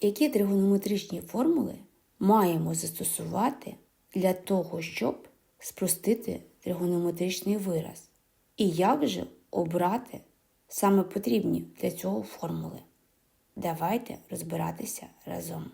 Які тригонометричні формули маємо застосувати для того, щоб спростити тригонометричний вираз? І як же обрати саме потрібні для цього формули? Давайте розбиратися разом.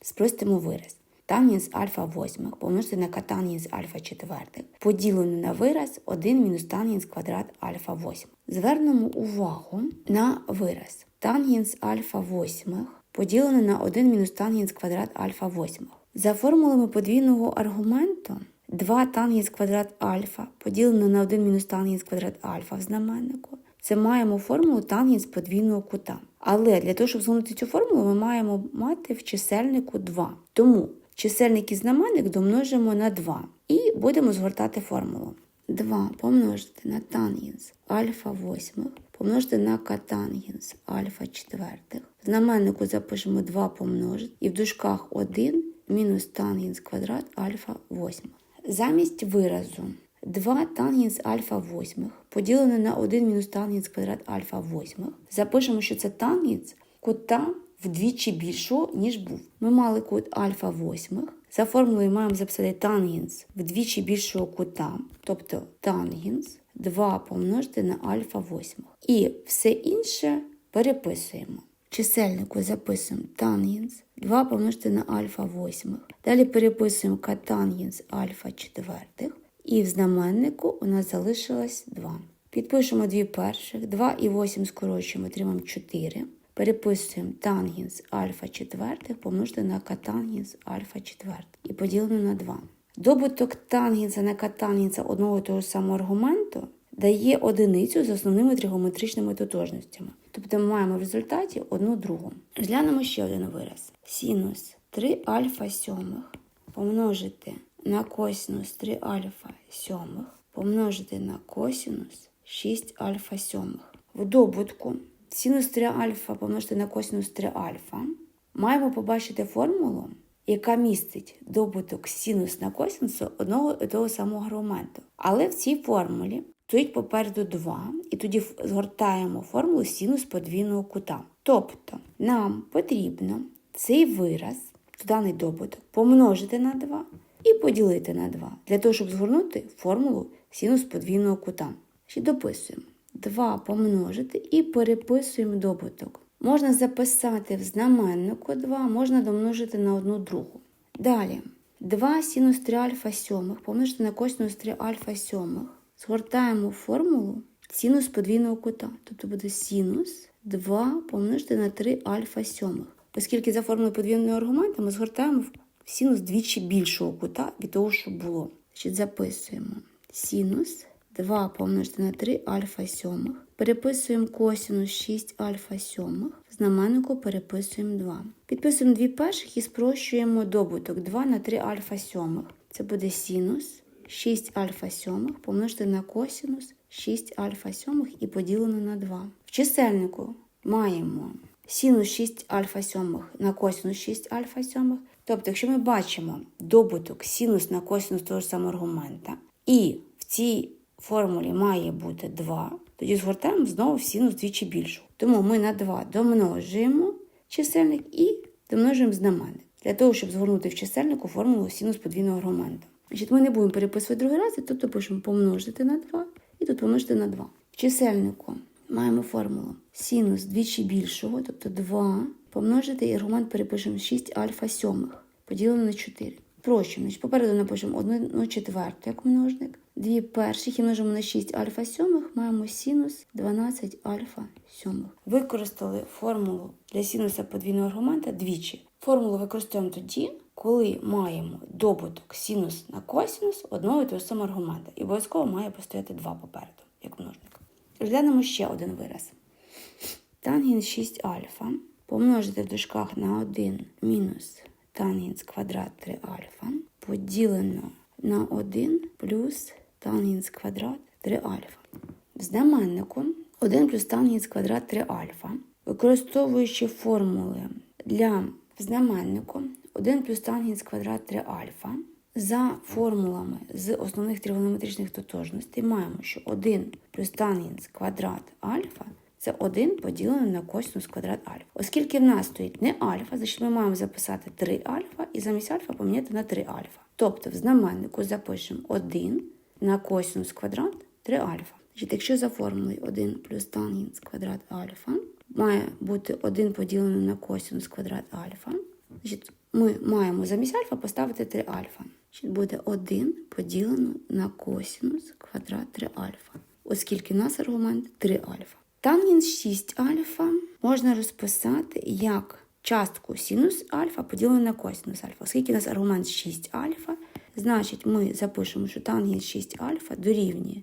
Спростимо вираз. Тангенс альфа восьмих помножити на катангенс альфа четвертих поділене на вираз 1 мінус тангенс квадрат альфа восьмих. Звернемо увагу на вираз. Тангенс альфа восьмих поділене на 1 мінус тангенс квадрат альфа восьмих. За формулами подвійного аргументу 2 тангенс квадрат альфа поділене на 1 мінус тангенс квадрат альфа в знаменнику. Це маємо формулу тангенс подвійного кута. Але для того, щоб згонити цю формулу, ми маємо мати в чисельнику 2. Тому чисельник і знаменник домножимо на 2 і будемо згортати формулу. 2 помножити на тангенс альфа восьмих, помножити на катангенс альфа четвертих. В знаменнику запишемо 2 помножити і в дужках 1 мінус тангенс квадрат альфа восьмих. Замість виразу 2 тангенс альфа восьмих поділене на 1 мінус тангенс квадрат альфа восьмих. Запишемо, що це тангенс кута вдвічі більшого, ніж був. Ми мали кут альфа восьмих. За формулою маємо записати тангенс вдвічі більшого кута, тобто тангенс 2 помножити на альфа восьмих. І все інше переписуємо. Чисельнику записуємо тангенс 2 помножити на альфа восьмих. Далі переписуємо катангенс альфа четвертих. І в знаменнику у нас залишилось 2. Підпишемо дві перших, 2 і 8 скорочуємо, отримаємо 4. Переписуємо тангенс альфа четвертих помножити на катангенс альфа четвертих і поділено на 2. Добуток тангенса на катангенса одного і того ж самого аргументу дає одиницю з основними тригонометричними тотожностями. Тобто ми маємо в результаті одну другу. Розглянемо ще один вираз. Синус 3 альфа сьомих помножити на косинус 3 альфа сьомих помножити на косинус 6 альфа сьомих. В добутку синус 3 альфа помножити на косинус 3 альфа маємо побачити формулу, яка містить добуток синус на косинусу одного і того самого аргументу. Але в цій формулі стоїть попереду 2, і тоді згортаємо формулу синус подвійного кута. Тобто нам потрібно цей вираз, даний добуток, помножити на 2 і поділити на 2, для того, щоб згорнути формулу синус подвійного кута. Ще дописуємо 2 помножити і переписуємо добуток. Можна записати в знаменнику 2, можна домножити на одну другу. Далі 2 синус 3 альфа сьомих помножити на косинус 3 альфа сьомих. Згортаємо формулу синус подвійного кута. Тобто буде синус 2 помножити на 3 альфа сьомих. Оскільки за формулою подвійного аргументу ми згортаємо синус двічі більшого кута від того, що було. Значить, записуємо синус 2 помножити на 3 альфа сьомих. Переписуємо косинус 6 альфа сьомих. Знаменнику переписуємо 2. Підписуємо дві перших і спрощуємо добуток 2 на 3 альфа сьомих. Це буде синус 6 альфа сьомих помножити на косинус 6 альфа сьомих і поділено на 2. В чисельнику маємо синус 6 альфа сьомих на косинус 6 альфа сьомих. Тобто, якщо ми бачимо добуток синус на косинус того ж самого аргумента, і в цій формулі має бути 2, тоді згортаємо знову в синус двічі більшу. Тому ми на 2 домножуємо чисельник і домножуємо знаменник. Для того, щоб згорнути в чисельнику формулу синус подвійного аргумента. Значить, Ми не будемо переписувати другий раз, тут пишемо помножити на 2 і тут помножити на 2. В чисельнику маємо формулу синус двічі більшого, тобто 2 помножити і аргумент перепишемо 6 альфа сьомих, поділено на 4. Прощимо. Значить, попереду напишемо 1 четверту як множник. Дві перших і множимо на 6 альфа сьомих, маємо синус 12 альфа сьомих. Використали формулу для синуса подвійного аргумента двічі. Формулу використовуємо тоді, коли маємо добуток синус на косинус одного і того самого аргумента. І обов'язково має постояти 2 попереду, як множник. Розглянемо ще один вираз. Тангенс 6 альфа помножити в дужках на 1 мінус тангенс квадрат 3 альфа поділено на 1 плюс тангенс квадрат 3 альфа. В знаменнику 1 плюс тангенс квадрат 3 альфа, використовуючи формули для знаменнику 1 плюс тангенс квадрат 3 альфа, за формулами з основних тригонометричних тотожностей маємо, що 1 плюс тангенс квадрат альфа Це 1 поділено на косинус квадрат альфа. Оскільки в нас стоїть не альфа, значить ми маємо записати 3 альфа і замість альфа поміняти на 3 альфа. Тобто в знаменнику запишемо 1 на косинус квадрат 3 альфа. Значить, якщо за формулою 1 плюс тангенс квадрат альфа має бути 1 поділено на косинус квадрат альфа, значить, ми маємо замість альфа поставити 3 альфа. Значить, буде 1 поділено на косинус квадрат 3 альфа, оскільки в нас аргумент 3 альфа. Тангенс 6 альфа можна розписати як частку синус альфа поділену на косинус альфа. Оскільки у нас аргумент 6 альфа, значить ми запишемо, що тангенс 6 альфа дорівнює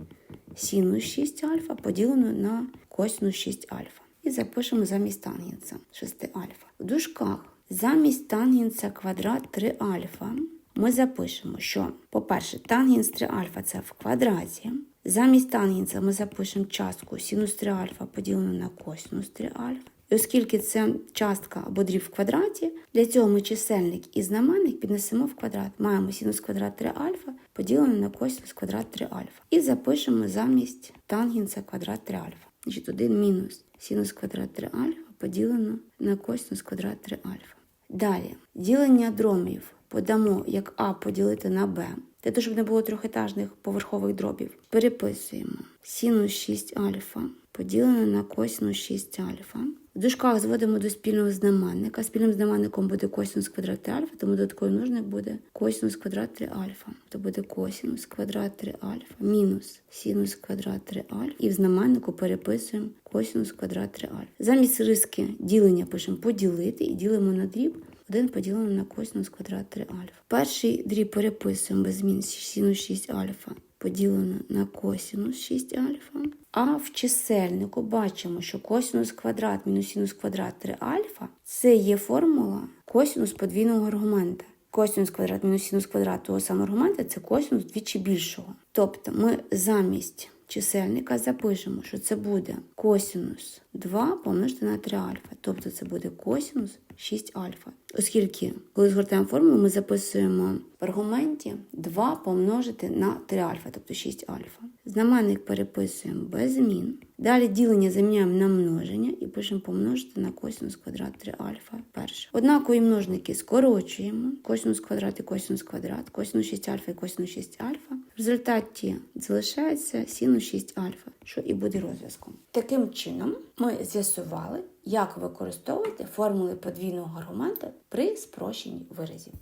синус 6 альфа поділено на косинус 6 альфа. І запишемо замість тангенса 6 альфа. В дужках замість тангенса квадрат 3 альфа ми запишемо, що, по-перше, тангенс 3 альфа це в квадраті. Замість тангенса ми запишемо частку синус 3 альфа поділену на косинус 3 альфа. І оскільки це частка або дріб в квадраті, для цього ми чисельник і знаменник піднесемо в квадрат. Маємо синус квадрат 3 альфа поділене на косинус квадрат 3 альфа. І запишемо замість тангенса квадрат 3 альфа. Значить, 1 мінус синус квадрат 3 альфа поділено на косинус квадрат 3 альфа. Далі, ділення дромів подамо як А поділити на Б. Для того, щоб не було трьохетажних поверхових дробів, переписуємо синус 6 альфа поділене на косинус 6 альфа. В дужках зводимо до спільного знаменника. Спільним знаменником буде косинус квадрат 3 альфа, тому додатковий множник буде косинус квадрат 3 альфа. То буде косинус квадрат 3 альфа мінус синус квадрат 3 альфа. І в знаменнику переписуємо косинус квадрат 3 альфа. Замість риски ділення пишемо поділити і ділимо на дріб 1 поділено на косинус квадрат 3 альфа. Перший дріб переписуємо без змін синус 6 альфа поділено на косинус 6 альфа. А в чисельнику бачимо, що косинус квадрат мінус синус квадрат 3 альфа це є формула косинус подвійного аргумента. Косинус квадрат мінус синус квадрат того самого аргумента це косинус двічі більшого. Тобто ми замість чисельника запишемо, що це буде косинус 2 помножити на 3 альфа. Тобто це буде косинус 6 альфа. Оскільки, коли згортаємо формулу, ми записуємо в аргументі 2 помножити на 3 альфа, тобто 6 альфа. Знаменник переписуємо без змін. Далі ділення заміняємо на множення і пишемо помножити на косинус квадрат 3 альфа перше. Однакові множники скорочуємо. Косинус квадрат і косинус квадрат, косинус 6 альфа і косинус 6 альфа. В результаті залишається синус 6 альфа, що і буде розв'язком. Таким чином ми з'ясували, як використовувати формули подвійного аргумента при спрощенні виразів.